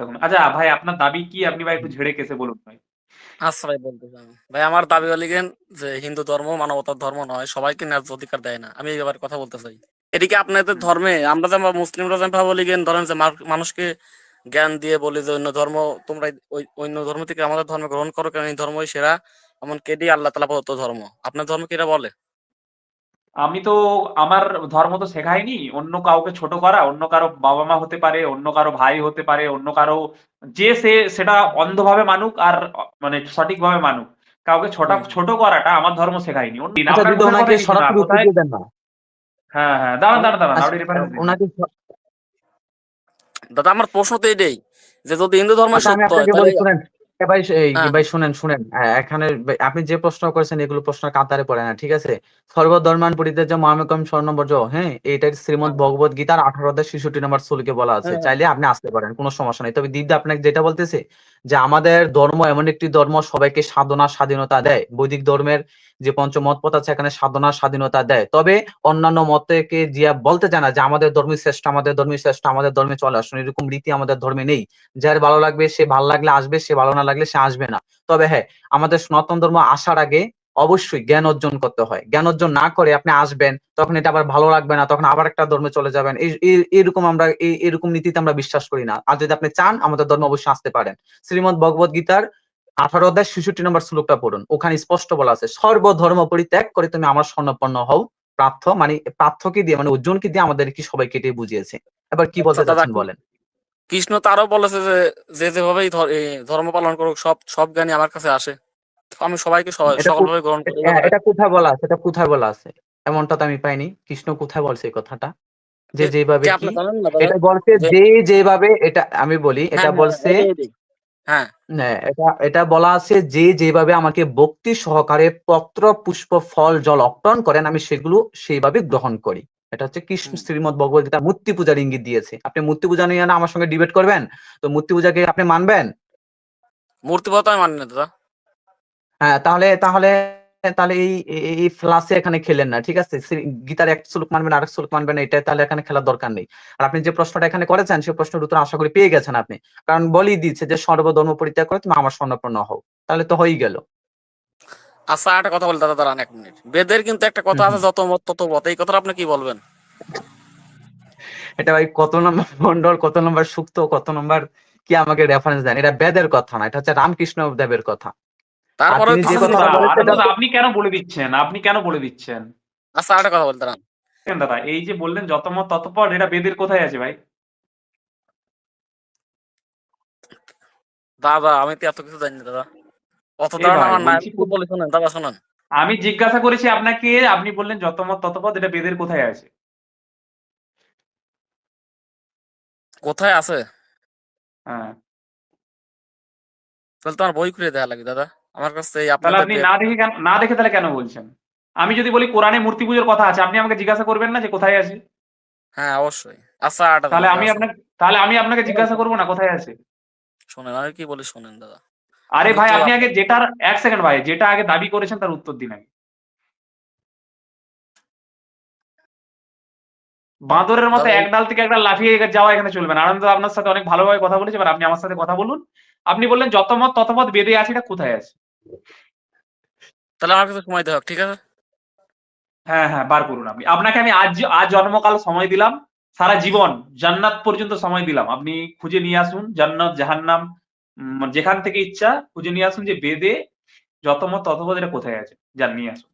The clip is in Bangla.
থাকুন। আচ্ছা ভাই আপনার দাবি কি? আপনি ভাই একটু ঝেড়ে কেসে বলুন ভাই। আচ্ছা ভাই বলতে। ভাই আমার দাবি হলিগেন যে হিন্দু ধর্ম মানবতার ধর্ম নয় সবাইকে ন্যায্য অধিকার দেয় না। আমি এই ব্যাপারে কথা বলতে চাই। এদিকে আপনাদের ধর্মে? আমরা যেমন মুসলিমরা যেমন বলিগেন ধরেন যে মানুষকে জ্ঞান দিয়ে বলি যে অন্য ধর্ম তোমরা অন্য ধর্ম থেকে আমাদের ধর্ম গ্রহণ করো কারণ এই ধর্মই সেরা। এমন কেডি আল্লাহ তালা প্রদত্ত ধর্ম। আপনার ধর্ম কি এটা বলে? আমি তো আমার ধর্ম তো শেখাইনি। অন্য কাউকে ছোট করা অন্য কারও বাবা মা হতে পারে অন্য কারও ভাই হতে পারে অন্য কারও যে সে সেটা অন্ধভাবে মানুক আর মানে সঠিকভাবে মানুক। কাউকে ছোট ছোট করাটা আমার ধর্ম শেখায়নি অন্য- আচ্ছা হ্যাঁ হ্যাঁ দাঁড়ান দাঁড়ান দাঁড়ান আচ্ছা, দাদা আমার প্রশ্ন তো এটাই যে যদি হিন্দু ধর্ম আচ্ছা সত্য হয় ভাই এই হ্যাঁ। ভাই শুনেন শুনেন। হ্যাঁ, এখানে আপনি যে প্রশ্ন করেছেন এগুলো প্রশ্ন কাতারে পড়ে না ঠিক আছে? সর্বধর্মান পরিত্যাজ্য মহামেকম স্বর্ণবর্জ হ্যাঁ? এইটার শ্রীমদ ভগবত গীতার আঠারো অধ্যায় ছেষট্টি নম্বর শ্লোকে বলা আছে। হ্যাঁ। চাইলে আপনি আসতে পারেন কোনো সমস্যা নেই। তবে দিদি আপনাকে যেটা বলতেছে যে আমাদের ধর্ম এমন একটি ধর্ম সবাইকে সাধনা স্বাধীনতা দেয়। বৈদিক ধর্মের যে পঞ্চমত পথ আছে এখানে সাধনা স্বাধীনতা দেয়। তবে অন্যান্য মতকে জিয়া বলতে চায় না যে আমাদের ধর্মই শ্রেষ্ঠ আমাদের ধর্মই শ্রেষ্ঠ আমাদের ধর্মে চলে আসুন। এরকম রীতি আমাদের ধর্মে নেই। যার ভালো লাগবে সে ভালো লাগলে আসবে সে ভালো না লাগলে সে আসবে না। তবে হ্যাঁ আমাদের সনাতন ধর্ম আসার আগে অবশ্যই জ্ঞান অর্জন করতে হয়। জ্ঞান অর্জন না করে আপনি আসবেন তখন এটা আবার ভালো লাগবে না তখন আবার একটা ধর্মে চলে যাবেন। এরকম আমরা এরকম নীতিতে আমরা বিশ্বাস করি না। আর যদি আপনি চান আমাদের ধর্ম অবশ্যই আসতে পারেন। শ্রীমদ ভগবত গীতার আঠারো অধ্যায় ছেষট্টি নম্বর শ্লোকটা পড়ুন। ওখানে স্পষ্ট বলা আছে সর্বধর্ম পরিত্যাগ করে তুমি আমার স্বর্ণপন্ন হও। প্রার্থ মানে প্রার্থকে দিয়ে মানে অর্জুনকে দিয়ে আমাদের কি সবাইকে এটাই বুঝিয়েছে। এবার কি বলতে আচ্ছা, চাচ্ছেন বলেন? কৃষ্ণ তারও বলেছে যে যে যেভাবেই ধর্ম পালন করুক সব সব জ্ঞানী আমার কাছে আসে। আমি সবাইকে সকলভাবে গ্রহণ করি। হ্যাঁ, এটা কোথায় বলা আছে? এটা কোথায় বলা আছে? এমনটা তো আমি পাইনি। কৃষ্ণ কোথায় বলছে এই কথাটা? যে যেভাবে? এটা বলছে যে- যেভাবে এটা আমি বলি এটা হ্যাঁ, বলছে। হ্যাঁ। হ্যাঁ, এটা এটা বলা আছে যে যেভাবে আমাকে ভক্তি সহকারে পত্র পুষ্প ফল জল অর্পণ করেন আমি সেগুলো সেইভাবে গ্রহণ করি। এটা হচ্ছে কৃষ্ণ। শ্রীমদ ভগবত গীতা মূর্তি পূজার ইঙ্গিত দিয়েছে। আপনি মূর্তি পূজা নিয়ে না আমার সঙ্গে ডিবেট করবেন? তো মূর্তি পূজাকে আপনি মানবেন? মূর্তি আমি মানি না দাদা। হ্যাঁ তাহলে তাহলে তাহলে এই এই- ফ্লাসে এখানে খেলেন না ঠিক আছে? গীতার এক শ্লোক মানবেন আরেক শ্লোক মানবেন এটা তাহলে এখানে খেলার দরকার নেই। আর আপনি যে প্রশ্নটা এখানে করেছেন সেই প্রশ্নের উত্তর আশা করি পেয়ে গেছেন আপনি। কারণ বলেই দিচ্ছে যে সর্বধর্ম পরিত্যাগ করে তুমি আমার স্বর্ণপন্ন হও। তাহলে তো হয়েই গেল। আচ্ছা একটা কথা বলি দাদা দাঁড়ান এক মিনিট। বেদের কিন্তু একটা কথা আছে যত মত তত মত। এই কথাটা আপনি কি বলবেন? এটা ভাই কত নম্বর মন্ডল কত নম্বর সুক্ত কত নম্বর কি আমাকে রেফারেন্স দেন? এটা বেদের কথা না এটা হচ্ছে রামকৃষ্ণ দেবের কথা। তারপরে আপনি কেন বলে দিচ্ছেন? আপনি কেন বলে দিচ্ছেন? আচ্ছা একটা কথা বলতে দাঁড়ান। কেন দাদা এই যে বললেন যত মত তত পর এটা বেদের কোথায় আছে ভাই? দাদা আমি তো এত কিছু জানি না দাদা। অত ধারণা আমার নাই। বলছি শোনেন দাদা শোনেন। আমি জিজ্ঞাসা করেছি আপনাকে আপনি বললেন যত মত তত পদ এটা বেদের কোথায় আছে? কোথায় আছে? হ্যাঁ। তাহলে তোমার বই খুলে দেওয়া লাগে দাদা। আমার কাছে আপনি না দেখে কেন না দেখে তাহলে কেন বলছেন? আমি যদি বলি কোরআনে মূর্তি পুজোর কথা আছে আপনি আমাকে জিজ্ঞাসা করবেন না যে কোথায় আছে? হ্যাঁ অবশ্যই। আচ্ছা তাহলে আমি আপনাকে তাহলে আমি আপনাকে জিজ্ঞাসা করব না কোথায় আছে? শোনেন আমি কি বলি শোনেন দাদা। আরে ভাই আপনি আগে যেটার এক সেকেন্ড ভাই যেটা আগে দাবি করেছেন তার উত্তর দিন আগে। বাঁদরের মতো এক ডাল থেকে একটা লাফিয়ে যাওয়া এখানে চলবে না। আনন্দ আপনার সাথে অনেক ভালোভাবে কথা বলেছে এবার আপনি আমার সাথে কথা বলুন। আপনি বললেন যত মত তত মত বেদে আছে এটা কোথায় আছে? তাহলে আমার কাছে সময় দেওয়া ঠিক আছে? হ্যাঁ হ্যাঁ বার করুন আপনি। আপনাকে আমি আজ আজ জন্মকাল সময় দিলাম। সারা জীবন জান্নাত পর্যন্ত সময় দিলাম। আপনি খুঁজে নিয়ে আসুন জান্নাত জাহান্নাম। যেখান থেকে ইচ্ছা খুঁজে নিয়ে আসুন যে বেদে যত মত তত মত এটা কোথায় আছে? যান, নিয়ে আসুন।